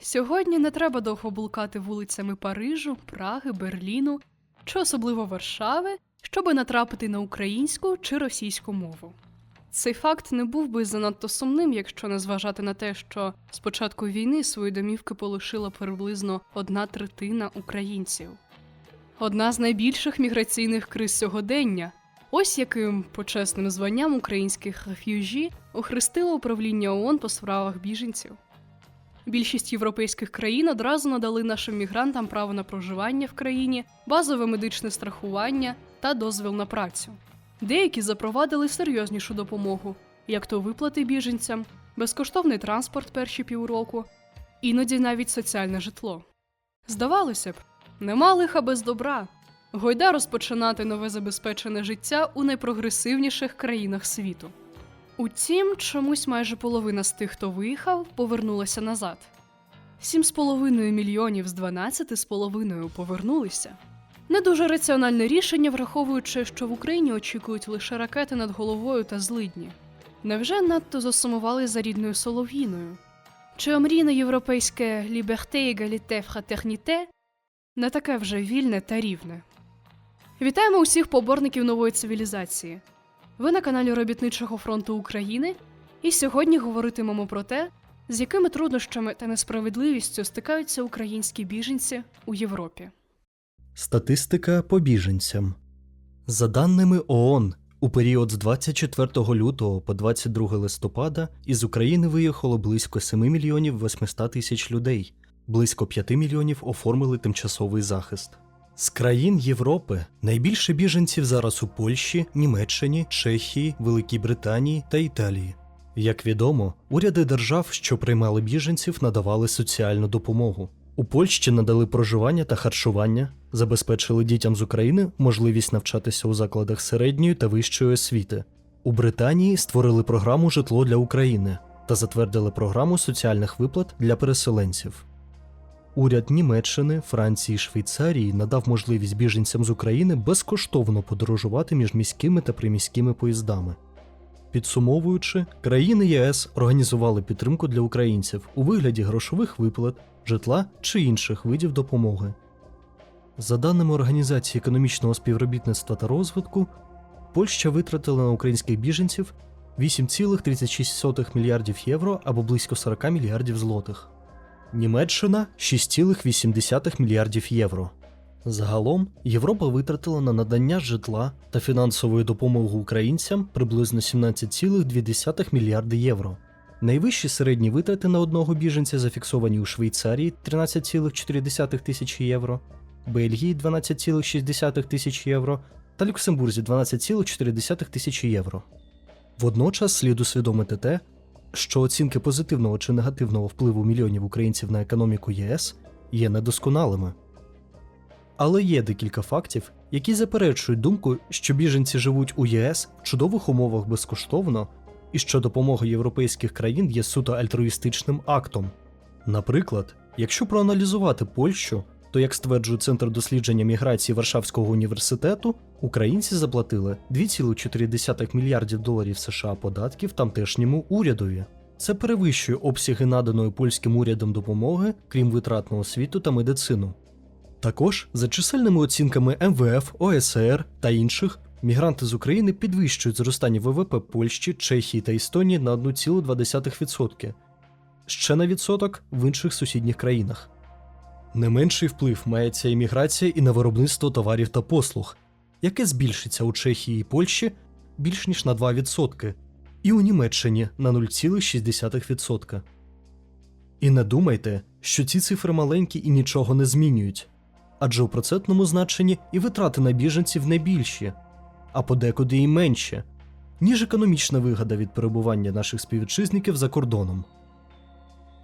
Сьогодні не треба довго блукати вулицями Парижу, Праги, Берліну чи особливо Варшави, щоби натрапити на українську чи російську мову. Цей факт не був би занадто сумним, якщо не зважати на те, що з початку війни свої домівки полишила приблизно одна третина українців. Одна з найбільших міграційних криз сьогодення. Ось яким почесним званням українських реф'южі охрестило управління ООН по справах біженців. Більшість європейських країн одразу надали нашим мігрантам право на проживання в країні, базове медичне страхування та дозвіл на працю. Деякі запровадили серйознішу допомогу, як то виплати біженцям, безкоштовний транспорт перші півроку, іноді навіть соціальне житло. Здавалося б, нема лиха без добра. Гойда розпочинати нове забезпечене життя у найпрогресивніших країнах світу. Утім, чомусь майже половина з тих, хто виїхав, повернулася назад. 7,5 мільйонів з 12,5 повернулися. Не дуже раціональне рішення, враховуючи, що в Україні очікують лише ракети над головою та злидні. Невже надто засумували за рідною солов'їною? Чи омрійне європейське ліберте, егаліте, фратерніте не таке вже вільне та рівне? Вітаємо усіх поборників нової цивілізації. Ви на каналі Робітничого фронту України, і сьогодні говоритимемо про те, з якими труднощами та несправедливістю стикаються українські біженці у Європі. Статистика по біженцям. За даними ООН, у період з 24 лютого по 22 листопада із України виїхало близько 7 мільйонів 800 тисяч людей, близько 5 мільйонів оформили тимчасовий захист. З країн Європи найбільше біженців зараз у Польщі, Німеччині, Чехії, Великій Британії та Італії. Як відомо, уряди держав, що приймали біженців, надавали соціальну допомогу. У Польщі надали проживання та харчування, забезпечили дітям з України можливість навчатися у закладах середньої та вищої освіти. У Британії створили програму Житло для України та затвердили програму соціальних виплат для переселенців. Уряд Німеччини, Франції Швейцарії надав можливість біженцям з України безкоштовно подорожувати між міськими та приміськими поїздами. Підсумовуючи, країни ЄС організували підтримку для українців у вигляді грошових виплат, житла чи інших видів допомоги. За даними Організації економічного співробітництва та розвитку, Польща витратила на українських біженців 8,36 мільярдів євро або близько 40 мільярдів злотих. Німеччина 6,8 мільярдів євро. Загалом Європа витратила на надання житла та фінансової допомоги українцям приблизно 17,2 мільярди євро. Найвищі середні витрати на одного біженця зафіксовані у Швейцарії 13,4 тисячі євро, Бельгії 12,6 тисяч євро та Люксембурзі 12,4 тисячі євро. Водночас слід усвідомити те, що оцінки позитивного чи негативного впливу мільйонів українців на економіку ЄС є недосконалими. Але є декілька фактів, які заперечують думку, що біженці живуть у ЄС в чудових умовах безкоштовно і що допомога європейських країн є суто альтруїстичним актом. Наприклад, якщо проаналізувати Польщу, то, як стверджує Центр дослідження міграції Варшавського університету, українці заплатили 2,4 мільярдів доларів США податків тамтешньому урядові. Це перевищує обсяги наданої польським урядом допомоги, крім витрат на освіту та медицину. Також, за чисельними оцінками МВФ, ОСР та інших, мігранти з України підвищують зростання ВВП Польщі, Чехії та Естонії на 1,2%, ще на відсоток в інших сусідніх країнах. Не менший вплив має ця імміграція і на виробництво товарів та послуг, яке збільшиться у Чехії і Польщі більш ніж на 2%, і у Німеччині на 0,6%. І не думайте, що ці цифри маленькі і нічого не змінюють, адже у процентному значенні і витрати на біженців не більші, а подекуди і менші, ніж економічна вигода від перебування наших співвітчизників за кордоном.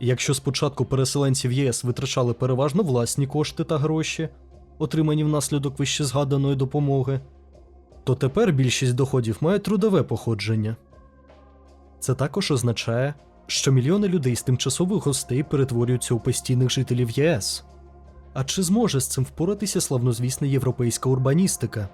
Якщо спочатку переселенці в ЄС витрачали переважно власні кошти та гроші, отримані внаслідок вищезгаданої допомоги, то тепер більшість доходів має трудове походження. Це також означає, що мільйони людей з тимчасових гостей перетворюються у постійних жителів ЄС. А чи зможе з цим впоратися славнозвісна європейська урбаністика?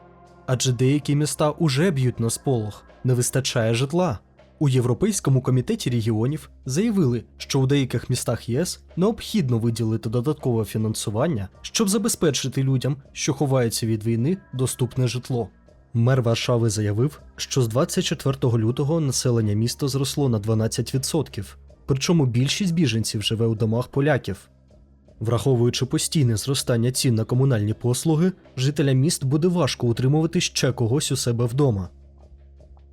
Адже деякі міста уже б'ють на сполох, не вистачає житла. У Європейському комітеті регіонів заявили, що у деяких містах ЄС необхідно виділити додаткове фінансування, щоб забезпечити людям, що ховаються від війни, доступне житло. Мер Варшави заявив, що з 24 лютого населення міста зросло на 12%, причому більшість біженців живе у домах поляків. Враховуючи постійне зростання цін на комунальні послуги, жителям міст буде важко утримувати ще когось у себе вдома.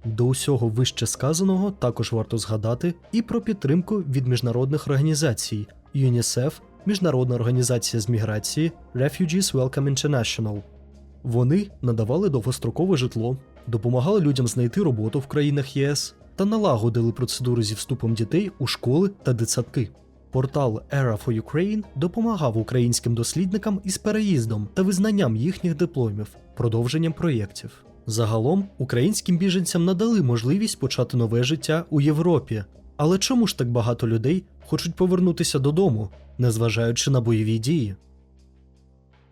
До усього вище сказаного також варто згадати і про підтримку від міжнародних організацій ЮНІСЕФ, Міжнародна організація з міграції Refugees Welcome International. Вони надавали довгострокове житло, допомагали людям знайти роботу в країнах ЄС та налагодили процедури зі вступом дітей у школи та дитсадки. Портал Era for Ukraine допомагав українським дослідникам із переїздом та визнанням їхніх дипломів, продовженням проєктів. Загалом українським біженцям надали можливість почати нове життя у Європі. Але чому ж так багато людей хочуть повернутися додому, незважаючи на бойові дії?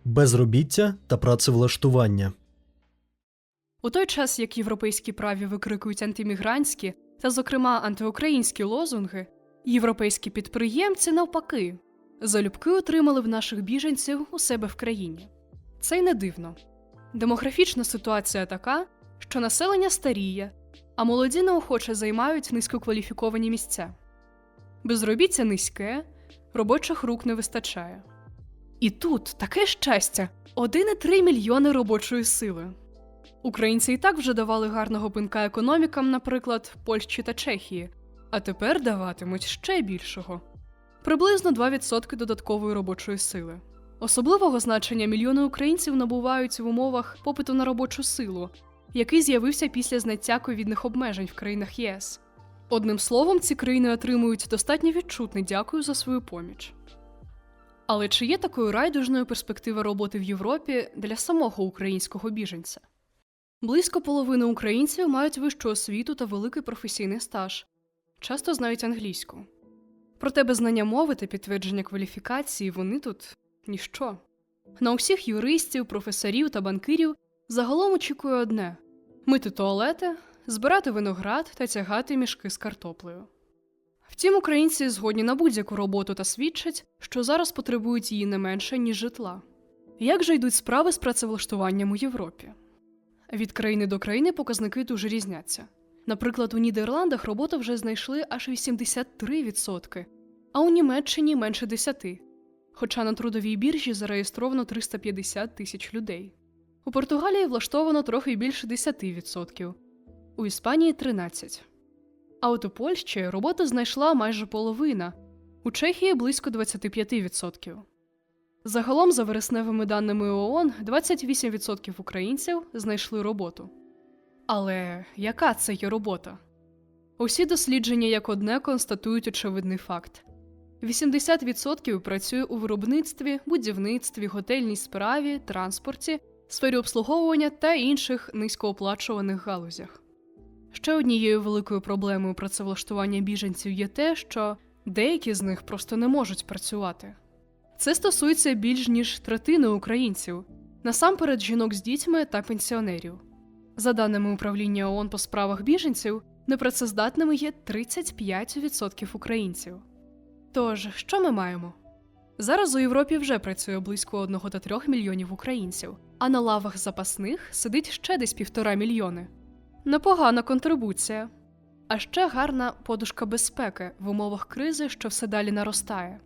Безробіття та працевлаштування. У той час, як європейські праві викрикують антимігрантські та, зокрема, антиукраїнські лозунги, європейські підприємці навпаки залюбки отримали в наших біженців у себе в країні. Це й не дивно. Демографічна ситуація така, що населення старіє, а молоді неохоче займають низькокваліфіковані місця. Безробіття низьке, робочих рук не вистачає. І тут таке щастя 1,3 мільйони робочої сили. Українці і так вже давали гарного пинка економікам, наприклад, Польщі та Чехії, а тепер даватимуть ще більшого приблизно 2% додаткової робочої сили. Особливого значення мільйони українців набувають в умовах попиту на робочу силу, який з'явився після зняття ковідних обмежень в країнах ЄС. Одним словом, ці країни отримують достатньо відчутне дякую за свою поміч. Але чи є такою райдужною перспектива роботи в Європі для самого українського біженця? Близько половини українців мають вищу освіту та великий професійний стаж, часто знають англійську. Проте без знання мови та підтвердження кваліфікації вони тут ніщо. На усіх юристів, професорів та банкирів загалом очікує одне: мити туалети, збирати виноград та тягати мішки з картоплею. Втім, українці згодні на будь-яку роботу та свідчать, що зараз потребують її не менше, ніж житла. Як же йдуть справи з працевлаштуванням у Європі? Від країни до країни показники дуже різняться. Наприклад, у Нідерландах роботу вже знайшли аж 83%, а у Німеччині менше 10%, хоча на трудовій біржі зареєстровано 350 тисяч людей. У Португалії влаштовано трохи більше 10%, у Іспанії 13%. А от у Польщі роботу знайшла майже половина, у Чехії близько 25%. Загалом, за вересневими даними ООН, 28% українців знайшли роботу. Але яка це є робота? Усі дослідження як одне констатують очевидний факт: 80% працює у виробництві, будівництві, готельній справі, транспорті, сфері обслуговування та інших низькооплачуваних галузях. Ще однією великою проблемою працевлаштування біженців є те, що деякі з них просто не можуть працювати. Це стосується більш ніж третини українців, насамперед жінок з дітьми та пенсіонерів. За даними управління ООН по справах біженців, непрацездатними є 35% українців. Тож, що ми маємо? Зараз у Європі вже працює близько 1,3 мільйонів українців, а на лавах запасних сидить ще десь півтора мільйони. Непогана контрибуція. А ще гарна подушка безпеки в умовах кризи, що все далі наростає.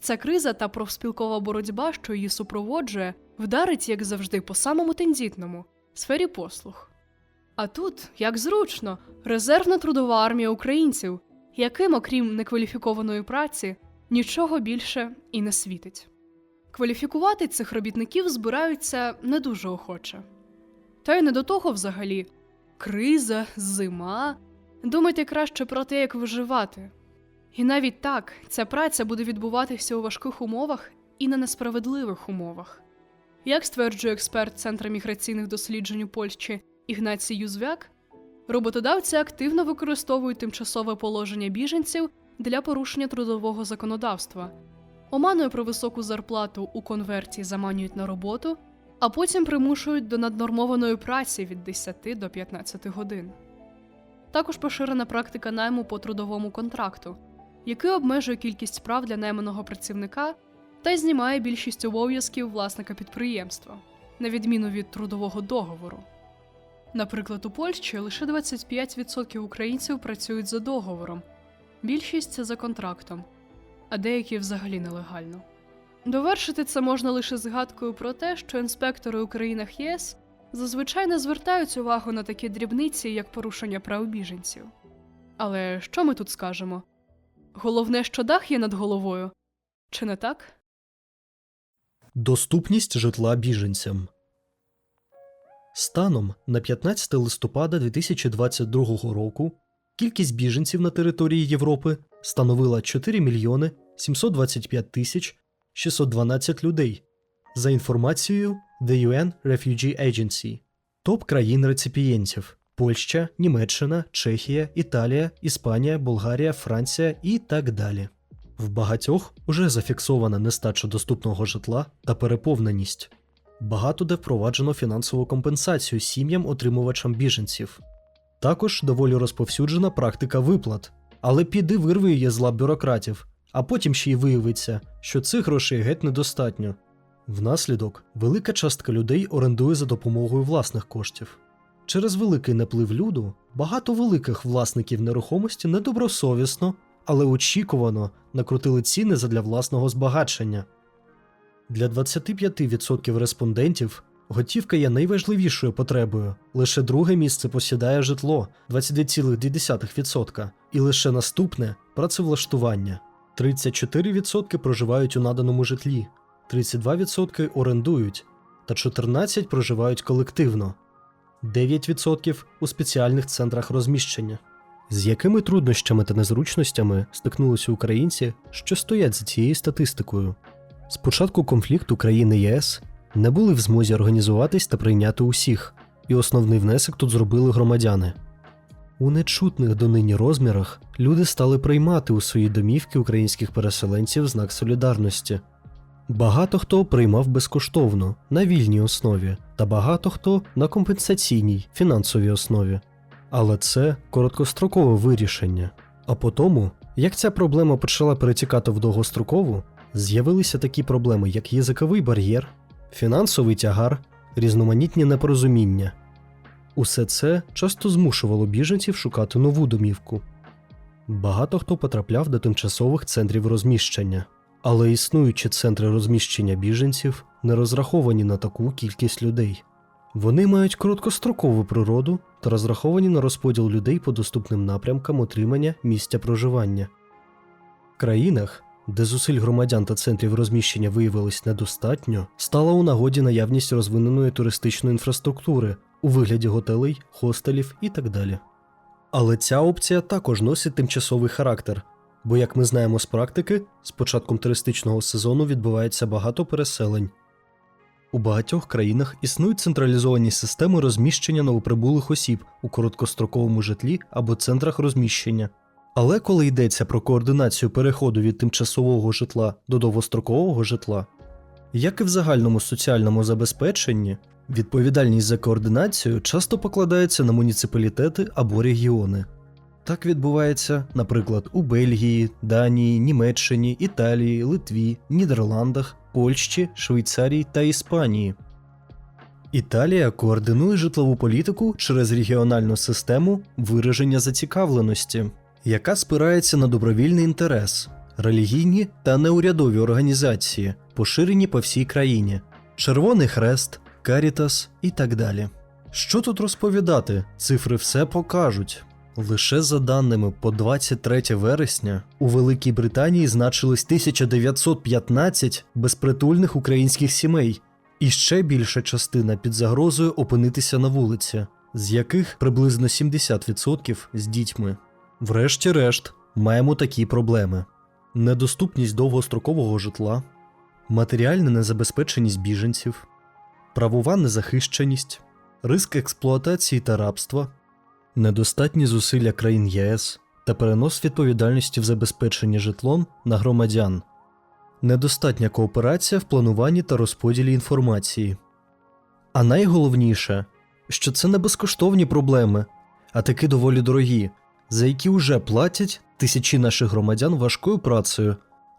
Ця криза та профспілкова боротьба, що її супроводжує, вдарить, як завжди, по самому тендітному сфері послуг. А тут, як зручно, резервна трудова армія українців, яким, окрім некваліфікованої праці, нічого більше і не світить. Кваліфікувати цих робітників збираються не дуже охоче. Та й не до того взагалі криза, зима. Думайте краще про те, як виживати. І навіть так, ця праця буде відбуватися у важких умовах і на несправедливих умовах. Як стверджує експерт Центру міграційних досліджень у Польщі Ігнацій Юзвяк, роботодавці активно використовують тимчасове положення біженців для порушення трудового законодавства, оманою про високу зарплату у конверті заманюють на роботу, а потім примушують до наднормованої праці від 10 до 15 годин. Також поширена практика найму по трудовому контракту, який обмежує кількість прав для найманого працівника та й знімає більшість обов'язків власника підприємства, на відміну від трудового договору. Наприклад, у Польщі лише 25% українців працюють за договором, більшість це за контрактом, а деякі взагалі нелегально. Довершити це можна лише згадкою про те, що інспектори у країнах ЄС зазвичай не звертають увагу на такі дрібниці, як порушення прав біженців. Але що ми тут скажемо? Головне, що дах є над головою, чи не так? Доступність житла біженцям. Станом на 15 листопада 2022 року кількість біженців на території Європи становила 4 мільйони 725 тисяч 612 людей. За інформацією The UN Refugee Agency. Топ країн реципієнтів Польща, Німеччина, Чехія, Італія, Іспанія, Болгарія, Франція і так далі. В багатьох уже зафіксована нестача доступного житла та переповненість. Багато де впроваджено фінансову компенсацію сім'ям отримувачам біженців. Також доволі розповсюджена практика виплат, але піди вирви її з лап бюрократів, а потім ще й виявиться, що цих грошей геть недостатньо. Внаслідок велика частка людей орендує за допомогою власних коштів. Через великий наплив люду багато великих власників нерухомості недобросовісно, але очікувано накрутили ціни задля власного збагачення. Для 25% респондентів готівка є найважливішою потребою. Лише друге місце посідає житло 22,2%, і лише наступне працевлаштування. 34% проживають у наданому житлі, 32% орендують, та 14% проживають колективно, 9% у спеціальних центрах розміщення. З якими труднощами та незручностями стикнулися українці, що стоять за цією статистикою? З початку конфлікту країни ЄС не були в змозі організуватись та прийняти усіх, і основний внесок тут зробили громадяни. У нечутних донині розмірах люди стали приймати у свої домівки українських переселенців знак солідарності. Багато хто приймав безкоштовно на вільній основі, та багато хто на компенсаційній фінансовій основі. Але це короткострокове вирішення. А по тому, як ця проблема почала перетікати в довгострокову, з'явилися такі проблеми, як язиковий бар'єр, фінансовий тягар, різноманітні непорозуміння. Усе це часто змушувало біженців шукати нову домівку. Багато хто потрапляв до тимчасових центрів розміщення, але існуючі центри розміщення біженців не розраховані на таку кількість людей. Вони мають короткострокову природу та розраховані на розподіл людей по доступним напрямкам отримання місця проживання. В країнах, де зусиль громадян та центрів розміщення виявилось недостатньо, стала у нагоді наявність розвиненої туристичної інфраструктури у вигляді готелей, хостелів і так далі. Але ця опція також носить тимчасовий характер, бо, як ми знаємо з практики, з початком туристичного сезону відбувається багато переселень. У багатьох країнах існують централізовані системи розміщення новоприбулих осіб у короткостроковому житлі або центрах розміщення. Але коли йдеться про координацію переходу від тимчасового житла до довгострокового житла, як і в загальному соціальному забезпеченні, відповідальність за координацію часто покладається на муніципалітети або регіони. Так відбувається, наприклад, у Бельгії, Данії, Німеччині, Італії, Литві, Нідерландах, Польщі, Швейцарії та Іспанії. Італія координує житлову політику через регіональну систему вираження зацікавленості, яка спирається на добровільний інтерес, релігійні та неурядові організації, поширені по всій країні, Червоний Хрест, Карітас і так далі. Що тут розповідати? Цифри все покажуть. Лише за даними по 23 вересня у Великій Британії значилось 1915 безпритульних українських сімей, і ще більша частина під загрозою опинитися на вулиці, з яких приблизно 70% з дітьми. Врешті-решт, маємо такі проблеми: недоступність довгострокового житла, матеріальна незабезпеченість біженців, правова незахищеність, риск експлуатації та рабства, недостатні зусилля країн ЄС та перенос відповідальності в забезпеченні житлом на громадян, недостатня кооперація в плануванні та розподілі інформації. А найголовніше, що це не безкоштовні проблеми, а таки доволі дорогі, за які вже платять тисячі наших громадян важкою працею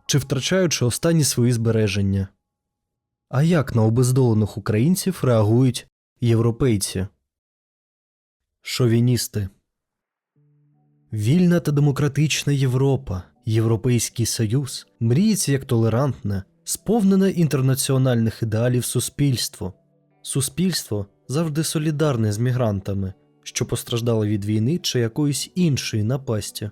чи втрачаючи останні свої збереження. А як на обездолених українців реагують європейці? Шовіністи Вільна та демократична Європа, Європейський Союз мріється як толерантне, сповнене інтернаціональних ідеалів суспільство. Суспільство завжди солідарне з мігрантами, що постраждали від війни чи якоїсь іншої напасті.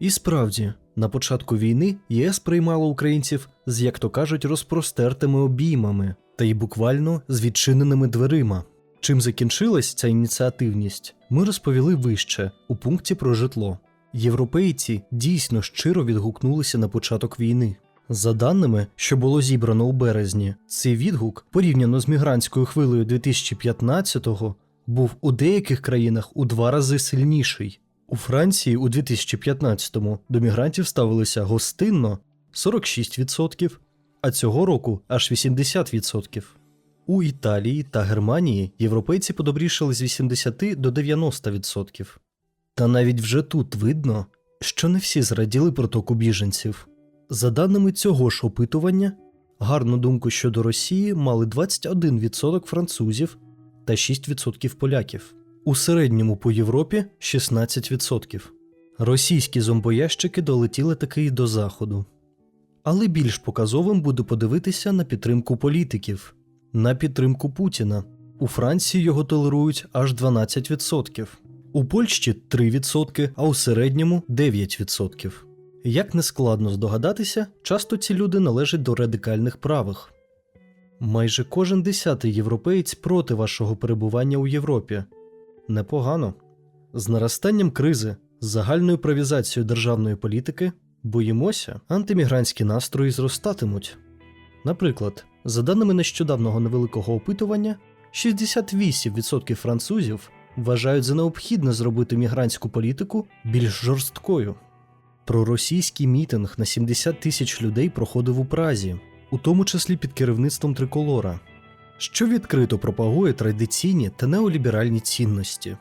І справді, на початку війни ЄС приймало українців з, як то кажуть, розпростертими обіймами та й буквально з відчиненими дверима. Чим закінчилась ця ініціативність, ми розповіли вище у пункті про житло. Європейці дійсно щиро відгукнулися на початок війни. За даними, що було зібрано у березні, цей відгук, порівняно з мігрантською хвилею 2015-го, був у деяких країнах у два рази сильніший. У Франції у 2015-му до мігрантів ставилися гостинно 46%, а цього року аж 80%. У Італії та Германії європейці подобрішали з 80 до 90%. Та навіть вже тут видно, що не всі зраділи протоку біженців. За даними цього ж опитування, гарну думку щодо Росії мали 21% французів та 6% поляків. У середньому по Європі 16%. Російські зомбоящики долетіли таки й до заходу. Але більш показовим буде подивитися на підтримку політиків, на підтримку Путіна. У Франції його толерують аж 12%, у Польщі 3%, а у середньому 9%. Як не складно здогадатися, часто ці люди належать до радикальних правих. Майже кожен десятий європеєць проти вашого перебування у Європі. Непогано. З наростанням кризи, з загальною правізацією державної політики, боїмося, антимігрантські настрої зростатимуть. Наприклад, за даними нещодавнього невеликого опитування, 68% французів вважають за необхідне зробити мігрантську політику більш жорсткою. Проросійський мітинг на 70 тисяч людей проходив у Празі, у тому числі під керівництвом триколора, що відкрито пропагує традиційні та неоліберальні цінності.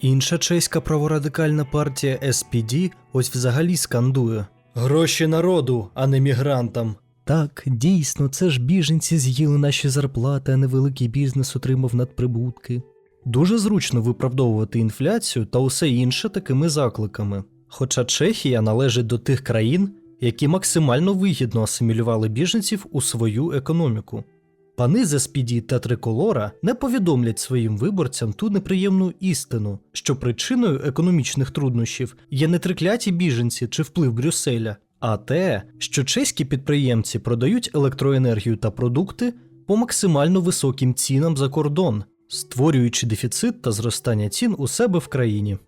Інша чеська праворадикальна партія SPD ось взагалі скандує Гроші народу, а не мігрантам. Так, дійсно, це ж біженці з'їли наші зарплати, а невеликий бізнес отримав надприбутки. Дуже зручно виправдовувати інфляцію та усе інше такими закликами. Хоча Чехія належить до тих країн, які максимально вигідно асимілювали біженців у свою економіку. Пани з СПД та Триколора не повідомлять своїм виборцям ту неприємну істину, що причиною економічних труднощів є не трикляті біженці чи вплив Брюсселя, а те, що чеські підприємці продають електроенергію та продукти по максимально високим цінам за кордон, створюючи дефіцит та зростання цін у себе в країні.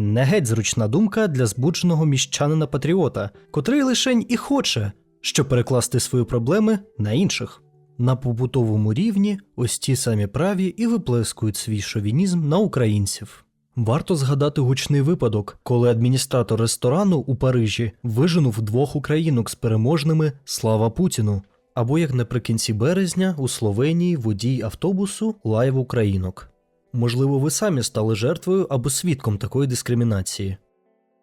Не геть зручна думка для збудженого міщанина патріота, котрий лишень і хоче, щоб перекласти свої проблеми на інших. На побутовому рівні ось ті самі праві і виплескують свій шовінізм на українців. Варто згадати гучний випадок, коли адміністратор ресторану у Парижі виженув двох українок з переможними Слава Путіну. Або як наприкінці березня у Словенії водій автобусу лаяв українок. Можливо, ви самі стали жертвою або свідком такої дискримінації.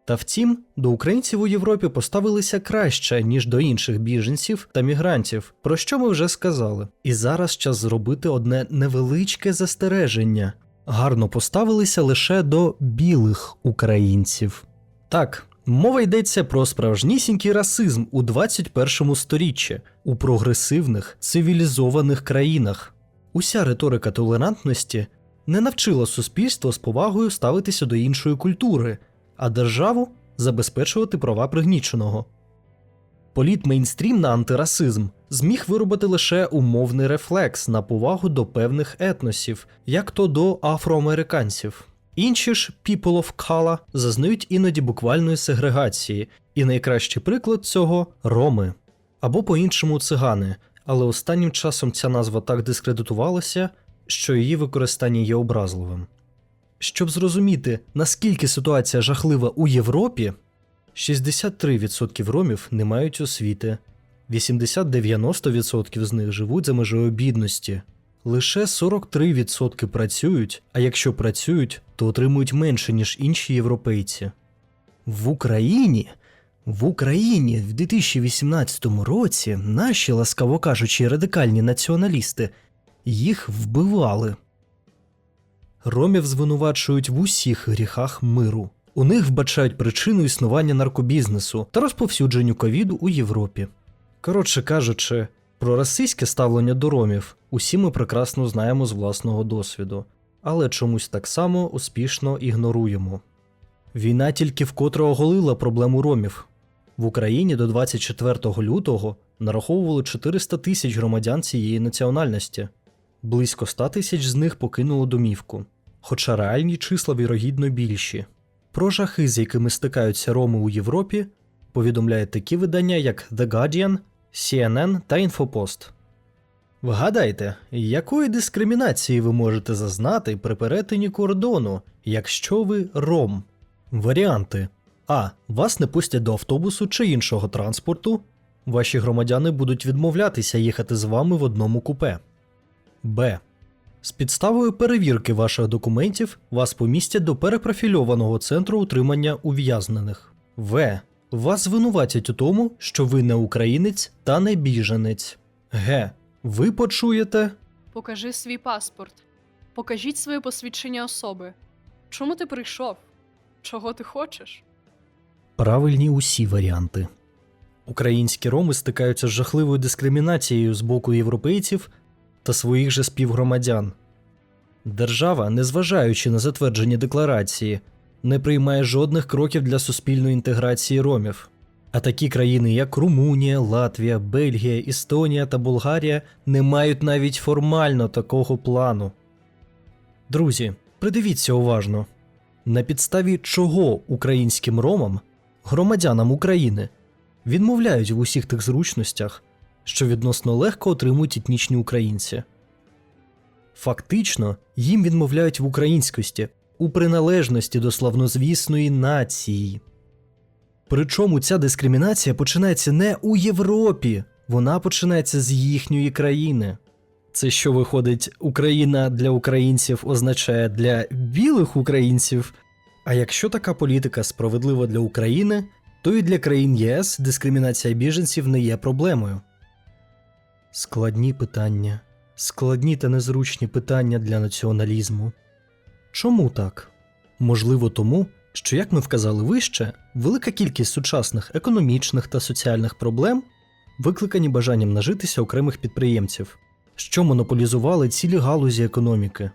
Та втім, до українців у Європі поставилися краще, ніж до інших біженців та мігрантів, про що ми вже сказали. І зараз час зробити одне невеличке застереження. Гарно поставилися лише до білих українців. Так, мова йдеться про справжнісінький расизм у 21 сторіччі у прогресивних цивілізованих країнах. Уся риторика толерантності не навчила суспільство з повагою ставитися до іншої культури, а державу забезпечувати права пригніченого. Політ мейнстрім на антирасизм зміг виробити лише умовний рефлекс на повагу до певних етносів, як то до афроамериканців. Інші ж people of color зазнають іноді буквальної сегрегації, і найкращий приклад цього роми або по-іншому цигани, але останнім часом ця назва так дискредитувалася, що її використання є образливим. Щоб зрозуміти, наскільки ситуація жахлива у Європі, 63% ромів не мають освіти, 80-90% з них живуть за межею бідності, лише 43% працюють, а якщо працюють, то отримують менше, ніж інші європейці. В Україні в Україні в 2018 році наші, ласкаво кажучи, радикальні націоналісти їх вбивали. Ромів звинувачують в усіх гріхах миру. У них вбачають причину існування наркобізнесу та розповсюдженню ковіду у Європі. Коротше кажучи, про расистське ставлення до ромів усі ми прекрасно знаємо з власного досвіду, але чомусь так само успішно ігноруємо. Війна тільки вкотре оголила проблему ромів. В Україні до 24 лютого нараховували 400 тисяч громадян цієї національності. Близько 100 тисяч з них покинуло домівку, хоча реальні числа вірогідно більші. Про жахи, з якими стикаються роми у Європі, повідомляють такі видання, як The Guardian, CNN та Інфопост. Вгадайте, якої дискримінації ви можете зазнати при перетині кордону, якщо ви ром? Варіанти А. Вас не пустять до автобусу чи іншого транспорту. Ваші громадяни будуть відмовлятися їхати з вами в одному купе. Б. З підставою перевірки ваших документів вас помістять до перепрофільованого центру утримання ув'язнених. В. Вас звинуватять у тому, що ви не українець та не біженець. Г. Ви почуєте Покажи свій паспорт. Покажіть своє посвідчення особи. Чому ти прийшов? Чого ти хочеш? правильні усі варіанти. Українські роми стикаються з жахливою дискримінацією з боку європейців та своїх же співгромадян. Держава, незважаючи на затверджені декларації, не приймає жодних кроків для суспільної інтеграції ромів. А такі країни, як Румунія, Латвія, Бельгія, Естонія та Болгарія, не мають навіть формально такого плану. Друзі, придивіться уважно. На підставі чого українським ромам, громадянам України, відмовляють в усіх тих зручностях, що відносно легко отримують етнічні українці. Фактично, їм відмовляють в українськості, у приналежності до славнозвісної нації. Причому ця дискримінація починається не у Європі, вона починається з їхньої країни. Це що виходить, Україна для українців означає для білих українців. А якщо така політика справедлива для України, то і для країн ЄС дискримінація біженців не є проблемою. Складні питання, складні та незручні питання для націоналізму. Чому так? Можливо, тому, що, як ми вказали вище, велика кількість сучасних економічних та соціальних проблем викликані бажанням нажитися окремих підприємців, що монополізували цілі галузі економіки.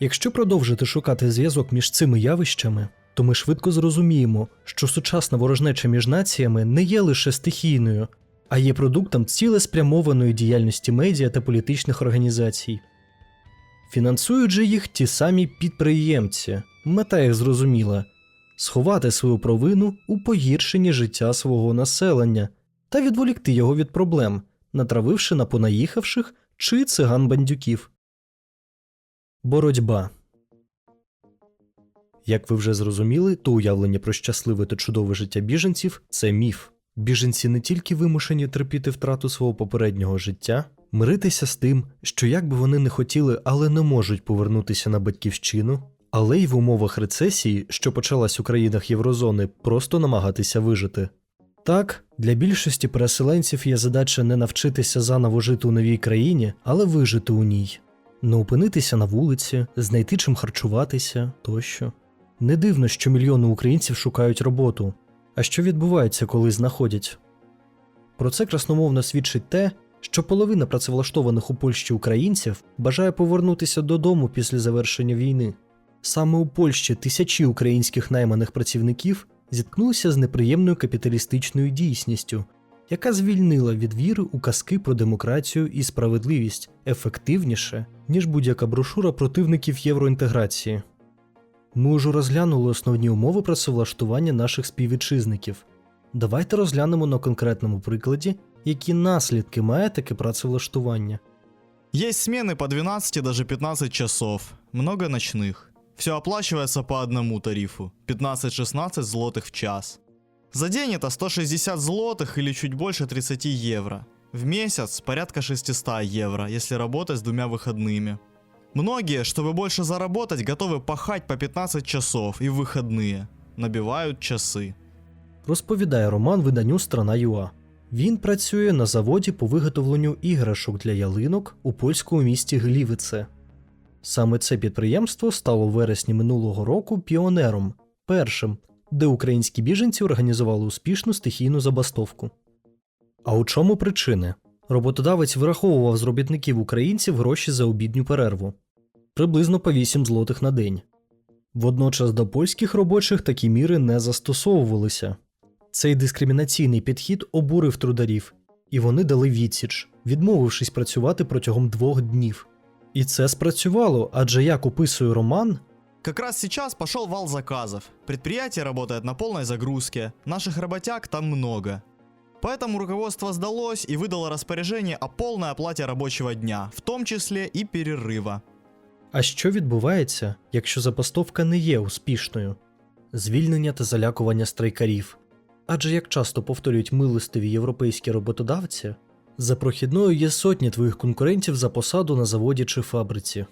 Якщо продовжити шукати зв'язок між цими явищами, то ми швидко зрозуміємо, що сучасна ворожнеча між націями не є лише стихійною, а є продуктом цілеспрямованої діяльності медіа та політичних організацій. Фінансують же їх ті самі підприємці, мета їх зрозуміла сховати свою провину у погіршенні життя свого населення та відволікти його від проблем, натравивши на понаїхавших чи циган-бандюків. Боротьба. Як ви вже зрозуміли, то уявлення про щасливе та чудове життя біженців це міф. Біженці не тільки вимушені терпіти втрату свого попереднього життя, миритися з тим, що як би вони не хотіли, але не можуть повернутися на батьківщину, але й в умовах рецесії, що почалась у країнах Єврозони, просто намагатися вижити. Так, для більшості переселенців є задача не навчитися заново жити у новій країні, але вижити у ній, не опинитися на вулиці, знайти чим харчуватися тощо. Не дивно, що мільйони українців шукають роботу. А що відбувається, коли знаходять? Про це красномовно свідчить те, що половина працевлаштованих у Польщі українців бажає повернутися додому після завершення війни. Саме у Польщі тисячі українських найманих працівників зіткнулися з неприємною капіталістичною дійсністю, яка звільнила від віри у казки про демократію і справедливість ефективніше, ніж будь-яка брошура противників євроінтеграції. Ми уже розглянули основні умови працевлаштування наших співвітчизників. Давайте розглянемо на конкретному прикладі, які наслідки має таке працевлаштування. Есть смены по 12 даже 15 часов, много ночных. Все оплачивается по одному тарифу 15-16 злотых в час. За день это 160 злотых или чуть больше 30 евро. В месяц порядка 600 евро, если работать с двумя выходными. Многие, чтобы больше заработать, готовы пахать по 15 часов и в выходные. Набивают часы. Розповідає Роман виданню Страна ЮА. Він працює на заводі по виготовленню іграшок для ялинок у польському місті Глівице. Саме це підприємство стало в вересні минулого року піонером, першим, де українські біженці організували успішну стихійну забастовку. А у чому причини? Роботодавець вираховував з робітників українців гроші за обідню перерву приблизно по 8 злотих на день. Водночас до польських робочих такі міри не застосовувалися. Цей дискримінаційний підхід обурив трударів, і вони дали відсіч, відмовившись працювати протягом двох днів. І це спрацювало, адже як описує Роман, Как раз сейчас пошел вал заказов. Предприятие работает на полной загрузке, наших работяг там много. Поэтому руководство сдалось и выдало распоряжение о полной оплате рабочего дня, в том числе и перерыва. а що відбувається, якщо забастовка не є успішною? Звільнення та залякування страйкарів. Адже як часто повторюють милостиві європейські роботодавці, за прохідною є сотні твоїх конкурентів за посаду на заводі чи фабриці.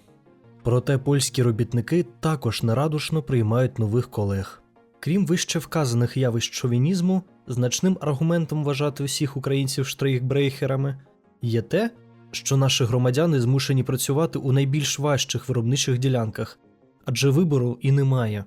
Проте польські робітники також нерадушно приймають нових колег. Крім вище вказаних явищ шовінізму, значним аргументом вважати усіх українців штрейхбрейхерами є те, що наші громадяни змушені працювати у найбільш важчих виробничих ділянках, адже вибору і немає.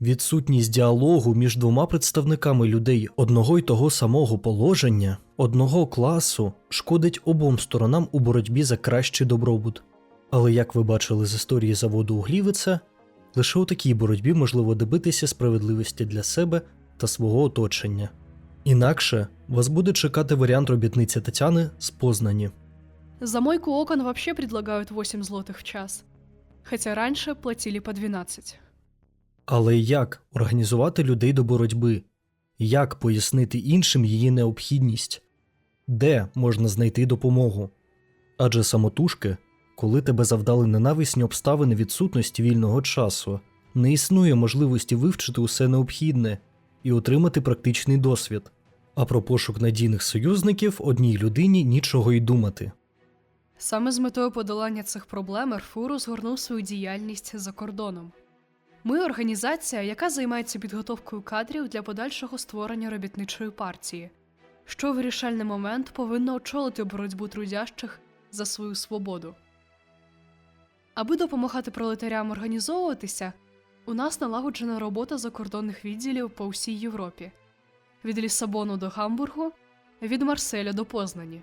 Відсутність діалогу між двома представниками людей одного й того самого положення, одного класу шкодить обом сторонам у боротьбі за кращий добробут. Але як ви бачили з історії заводу Углівиця, лише у такій боротьбі можливо добитися справедливості для себе та свого оточення. Інакше вас буде чекати варіант робітниці Тетяни з Познані. За мойку окон вообще предлагают 8 злотых в час. Хотя раньше платили по 12. Але як організувати людей до боротьби? Як пояснити іншим її необхідність? Де можна знайти допомогу? Адже самотужки, коли тебе завдали ненависні обставини відсутності вільного часу, не існує можливості вивчити усе необхідне і отримати практичний досвід. А про пошук надійних союзників одній людині нічого й думати. Саме з метою подолання цих проблем РФУ розгорнув свою діяльність за кордоном. Ми організація, яка займається підготовкою кадрів для подальшого створення робітничої партії, що вирішальний момент повинна очолити боротьбу трудящих за свою свободу. Аби допомагати пролетарям організовуватися, у нас налагоджена робота закордонних відділів по всій Європі від Лісабону до Гамбургу, від Марселя до Познані.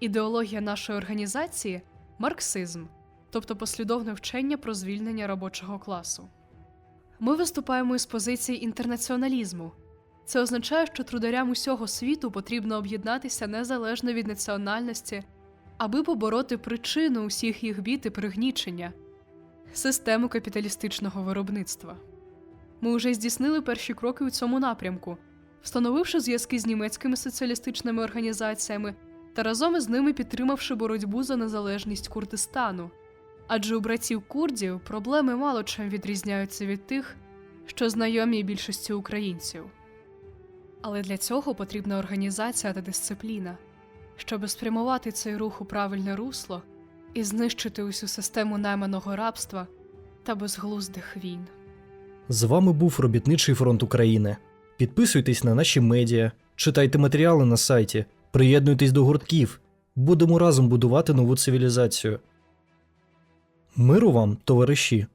Ідеологія нашої організації марксизм, тобто послідовне вчення про звільнення робочого класу. Ми виступаємо із позиції інтернаціоналізму. Це означає, що трударям усього світу потрібно об'єднатися незалежно від національності, аби побороти причину усіх їх бід і пригнічення систему капіталістичного виробництва. Ми вже здійснили перші кроки у цьому напрямку, встановивши зв'язки з німецькими соціалістичними організаціями та разом із ними підтримавши боротьбу за незалежність Курдистану. Адже у братів курдів проблеми мало чим відрізняються від тих, що знайомі більшості українців. Але для цього потрібна організація та дисципліна, щоб спрямувати цей рух у правильне русло і знищити усю систему найманого рабства та безглуздих війн. З вами був Робітничий фронт України. Підписуйтесь на наші медіа, читайте матеріали на сайті, приєднуйтесь до гуртків. Будемо разом будувати нову цивілізацію. Миру вам, товариші!